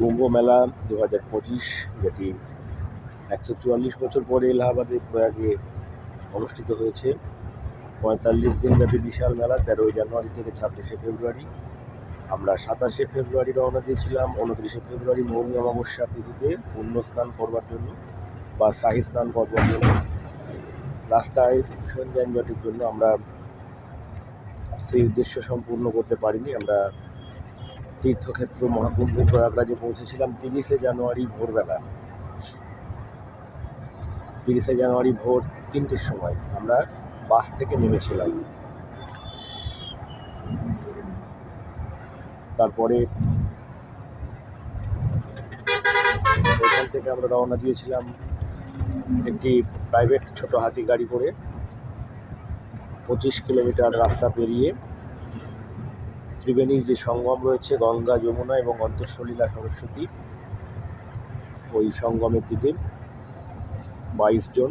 কুম্ভ মেলা দু হাজার পঁচিশ, যেটি একশো চুয়াল্লিশ বছর পরে এলাহাবাদে প্রয়াগে অনুষ্ঠিত হয়েছে। পঁয়তাল্লিশ দিনব্যাপী বিশাল মেলা, তেরোই জানুয়ারি থেকে ছাব্বিশে ফেব্রুয়ারি। আমরা সাতাশে ফেব্রুয়ারি রওনা দিয়েছিলাম, উনত্রিশে ফেব্রুয়ারি মৌনী অমাবস্যা তিথিতে পুণ্য স্নান করবার জন্য বা শাহী স্নান করবার জন্য। রাস্তায় ভীষণ যানজটের জন্য আমরা সেই উদ্দেশ্য সম্পূর্ণ করতে পারিনি। আমরা তীর্থক্ষেত্র মহাকুম্ভ প্রয়াগরাজে পৌঁছেছিলাম তিরিশে জানুয়ারি ভোরবেলা। তিরিশে জানুয়ারি ভোর তিনটের সময় আমরা বাস থেকে নেমেছিলাম। তারপরে ওইখান থেকে আমরা রওনা দিয়েছিলাম একটি প্রাইভেট ছোট হাতি গাড়ি করে। পঁচিশ কিলোমিটার রাস্তা পেরিয়ে ত্রিবেণীর যে সঙ্গম রয়েছে, গঙ্গা, যমুনা এবং অন্তঃসলীলা সরস্বতী, ওই সঙ্গমের দিকে বাইশ জন,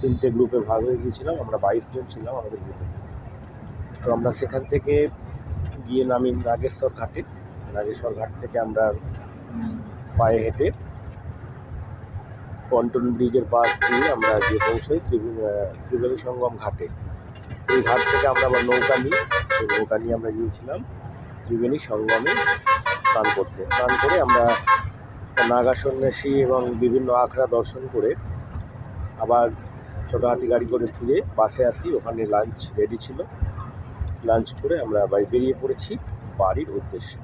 তিনটে গ্রুপে ভাগ হয়ে গিয়েছিলাম, আমরা বাইশ জন ছিলাম আমাদের গ্রুপে তো আমরা সেখান থেকে গিয়ে নামি নাগেশ্বর ঘাটে। নাগেশ্বর ঘাট থেকে আমরা পায়ে হেঁটে পন্টন ব্রিজের পাশ দিয়ে আমরা গিয়ে পৌঁছই ত্রিবেণী ত্রিবেণী সঙ্গম ঘাটে। এই ঘাট থেকে আমরা আবার নৌকা নিই। সেই নৌকা নিয়ে আমরা গিয়েছিলাম ত্রিবেণী সঙ্গমে স্নান করতে। স্নান করে আমরা নাগা সন্ন্যাসী এবং বিভিন্ন আখড়া দর্শন করে আবার ছোটো হাতি গাড়ি করে ফিরে বাসে আসি। ওখানে লাঞ্চ রেডি ছিল। লাঞ্চ করে আমরা বাড়ি বেরিয়ে পড়েছি বাড়ির উদ্দেশ্যে।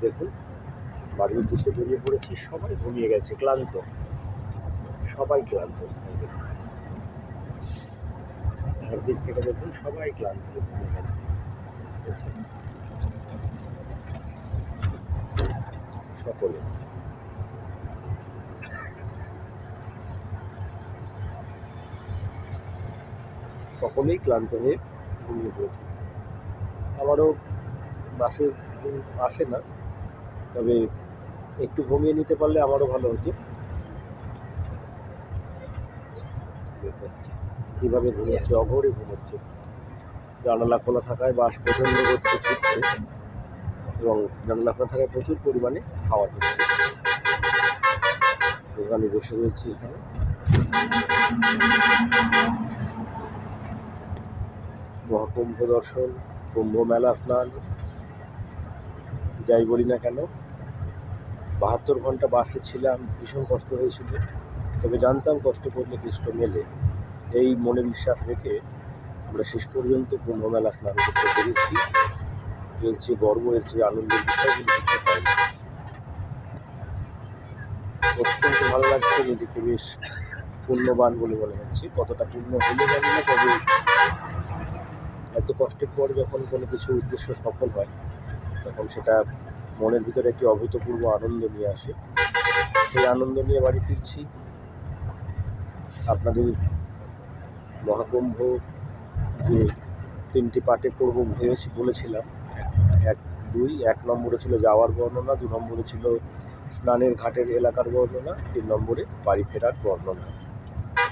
দেখুন, বাড়ির উদ্দেশ্যে বেরিয়ে পড়েছি। সবাই ঘুমিয়ে গেছে, ক্লান্ত। সবাই ক্লান্ত। একদিক থেকে দেখুন, সবাই ক্লান্ত ঘুমিয়ে গেছে? সকলে। সকলেই ক্লান্ত হয়ে ঘুমিয়ে পড়েছে। আমারও বাসে আসে না, তবে একটু ঘুমিয়ে নিতে পারলে আমারও ভালো হতো। দেখুন কীভাবে ঘুমোচ্ছে, অঘরে ঘুমোচ্ছে। জানালা খোলা থাকায় বাস প্রচণ্ড করতে ছুটছে এবং জানালা খোলা থাকায় প্রচুর পরিমাণে খাওয়া হচ্ছে। দোকানে বসে রয়েছি এখানে। মহাকুম্ভ দর্শন, কুম্ভ মেলা স্নান, যাই বলি না কেন। বাহাত্তর ঘণ্টা বাসে ছিলাম, ভীষণ কষ্ট হয়েছিল। তবে জানতাম কষ্ট করলে কৃষ্ট মেলে। এই মনে বিশ্বাস রেখে আমরা শেষ পর্যন্ত কুম্ভ মেলা স্নান করতে পেরেছি। এর যে গর্ব, এর যে আনন্দের বিষয়গুলো হয় না। অত্যন্ত ভালো লাগছে, নিজেকে বেশ পুণ্যবান বলে মনে হচ্ছে। কতটা পুণ্য হলে জানি না, তবে এত কষ্টের পর যখন কোনো কিছু উদ্দেশ্য সফল হয়, তখন সেটা মনের ভিতরে একটি অভূতপূর্ব আনন্দ নিয়ে আসে। সেই আনন্দ নিয়ে বাড়ি ফিরছি। আপনাদের মহাকুম্ভ যে তিনটি পার্টে করব ভেবেছি বলেছিলাম। এক- দুই, এক নম্বরে ছিল যাওয়ার বর্ণনা, দু নম্বরে ছিল স্নানের ঘাটের এলাকার বর্ণনা, তিন নম্বরে বাড়ি ফেরার বর্ণনা।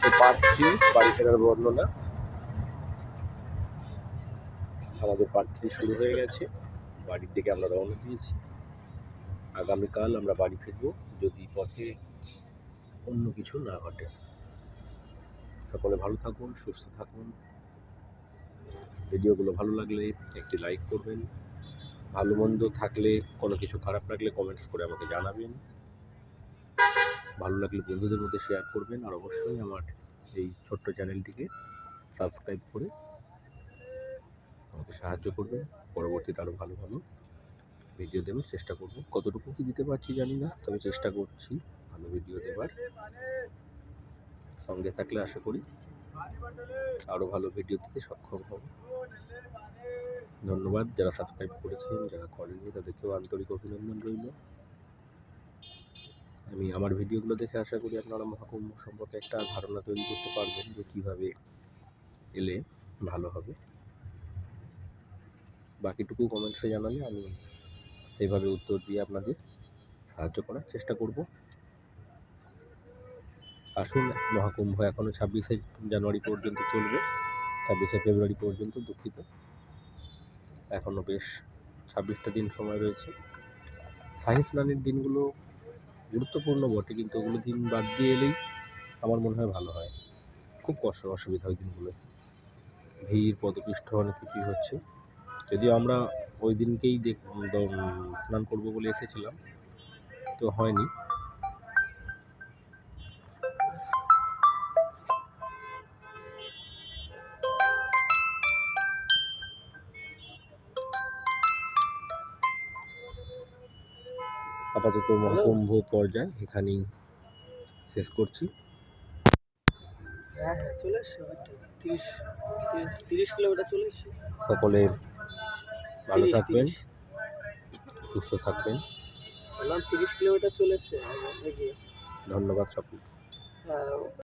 তো পার্ট থ্রি বাড়ি ফেরার বর্ণনা আমাদের পার্ট থ্রি শুরু হয়ে গেছে। বাড়ির দিকে আমরা রওনা দিয়েছি। আগামীকাল আমরা বাড়ি ফিরব যদি পথে অন্য কিছু না ঘটে। সকলে ভালো থাকুন, সুস্থ থাকুন। ভিডিওগুলো ভালো লাগলে একটি লাইক করবেন। ভালো মন্দ থাকলে, কোনো কিছু খারাপ লাগলে কমেন্টস করে আমাকে জানাবেন। ভালো লাগলে বন্ধুদের মধ্যে শেয়ার করবেন আর অবশ্যই আমার এই ছোট্ট চ্যানেলটিকে সাবস্ক্রাইব করে আমাকে সাহায্য করবেন। পরবর্তীতে আরও ভালো ভালো ভিডিও দেওয়ার চেষ্টা করব। কতটুকু কি দিতে পারছি জানি না, তবে চেষ্টা করছি ভালো ভিডিও দেওয়ার সঙ্গে থাকলে আশা করি আরও ভালো ভিডিও দিতে সক্ষম হব। ধন্যবাদ যারা সাবস্ক্রাইব করেছেন, যারা করেননি তাদেরকেও আন্তরিক অভিনন্দন রইল। আমি আমার ভিডিওগুলো দেখে আশা করি আপনারা মহাকুম্ভ সম্পর্কে একটা ধারণা তৈরি করতে পারবেন যে কীভাবে এলে ভালো হবে। বাকিটুকু কমেন্টসে জানালে আমি সেইভাবে উত্তর দিয়ে আপনাদের সাহায্য করার চেষ্টা করব। আসুন, মহাকুম্ভ এখনও ছাব্বিশে জানুয়ারি পর্যন্ত চলবে। ছাব্বিশে ফেব্রুয়ারি পর্যন্ত দুঃখিত। এখনও বেশ ছাব্বিশটা দিন সময় রয়েছে। সায়েন্স স্নানের দিনগুলো গুরুত্বপূর্ণ বটে, কিন্তু ওগুলো দিন বাদ দিয়ে এলেই আমার মনে হয় ভালো হয়। খুব কষ্ট, অসুবিধা ওই দিনগুলো। ভিড়, পদপৃষ্ঠ অনেক কিছুই হচ্ছে? যদিও আমরা ওই দিনকেই দেখ স্নান করব বলে এসেছিলাম, তো হয়নি। আপাতত মহাকুম্ভ পর্যায় এখানেই শেষ করছি। সকলে ভালো থাকবেন সুস্থ থাকবেন। তিরিশ কিলোমিটার চলে এসছে ধন্যবাদ সকলকে। হ্যাঁ